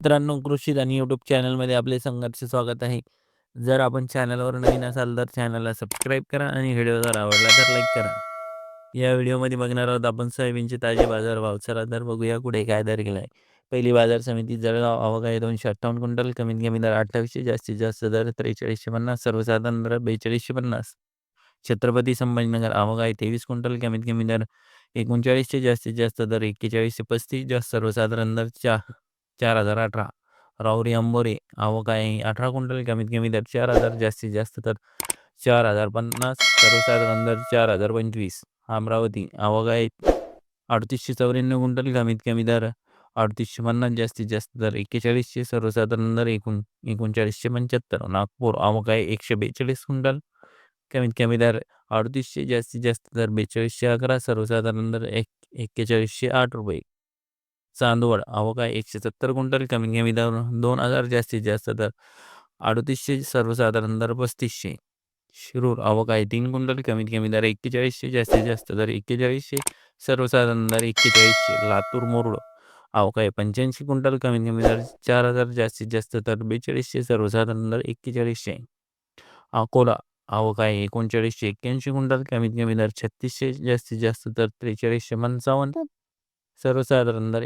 मित्रांनो कृषी आणि यूट्यूब चॅनलमध्ये आपले संघर्ष स्वागत आहे. जर आपण चॅनलवर नवीन असाल तर चॅनलला सबस्क्राईब करा आणि व्हिडिओ जर आवडला तर लाईक करा. या व्हिडिओमध्ये बघणार आहोत आपण सोयाबीनचे ताजे बाजारभाव चला तर बघूया कुठे काय दर गेला आहे पहिली बाजार समिती जळगाव. अवघा आहे दोनशे अठ्ठावन्न क्विंटल. कमीत कमी दर अठ्ठावीसशे जास्तीत जास्त दर त्रेचाळीसशे पन्नास. सर्वसाधारण दर बेचाळीसशे पन्नास. छत्रपती संभाजीनगर. अवघ आहे तेवीस क्विंटल. कमीत कमी दर एकोणचाळीसशे जास्तीत जास्त दर एक्केचाळीसशे पस्तीस. जास्त सर्वसाधारण दर चार. चार हजार अठरा. राहुरी अंबोरे आवक आहे अठरा क्विंटल कमीत कमी दर चार हजार जास्तीत जास्त तर चार हजार पन्नास सर्वसाधारण दर चार हजार पंचवीस. अमरावती आवक आहे अडतीसशे चौऱ्याण्णव क्विंटल कमीत कमी दर अडतीसशे पन्नास जास्तीत जास्त दर एक्केचाळीसशे सर्वसाधारण दर एकूण एकोणचाळीसशे पंच्याहत्तर. नागपूर आवक आहे एकशे बेचाळीस क्विंटल कमीत कमी दर अडतीसशे जास्तीत जास्त दर बेचाळीसशे अकरा सर्वसाधारण दर एक एक्केचाळीसशे आठ रुपये. चांदवड. आहे एकशे सत्तर क्विंटल कमीत कमी दर दोन हजार जास्तीत जास्त दर. अडतीसशे सर्वसाधारण दर पस्तीसशे. शिरूर. आहे तीन क्विंटल कमीत कमी दर एक्केचाळीसशे जास्तीत जास्त दर एक्केचाळीसशे सर्वसाधारण दर एक्केचाळीसशे. लातूर मोरड. आहे पंच्याऐंशी क्विंटल कमीत कमी दर चार हजार जास्तीत जास्त दर बेचाळीसशे सर्वसाधारण दर एक्केचाळीसशे. अकोला. आवक आहे एकोणचाळीसशे एक्क्याऐंशी क्विंटल कमीत कमी दर छत्तीसशे जास्तीत जास्त दर त्रेचाळीसशे पंचावन्न. सर्वसाधारण दर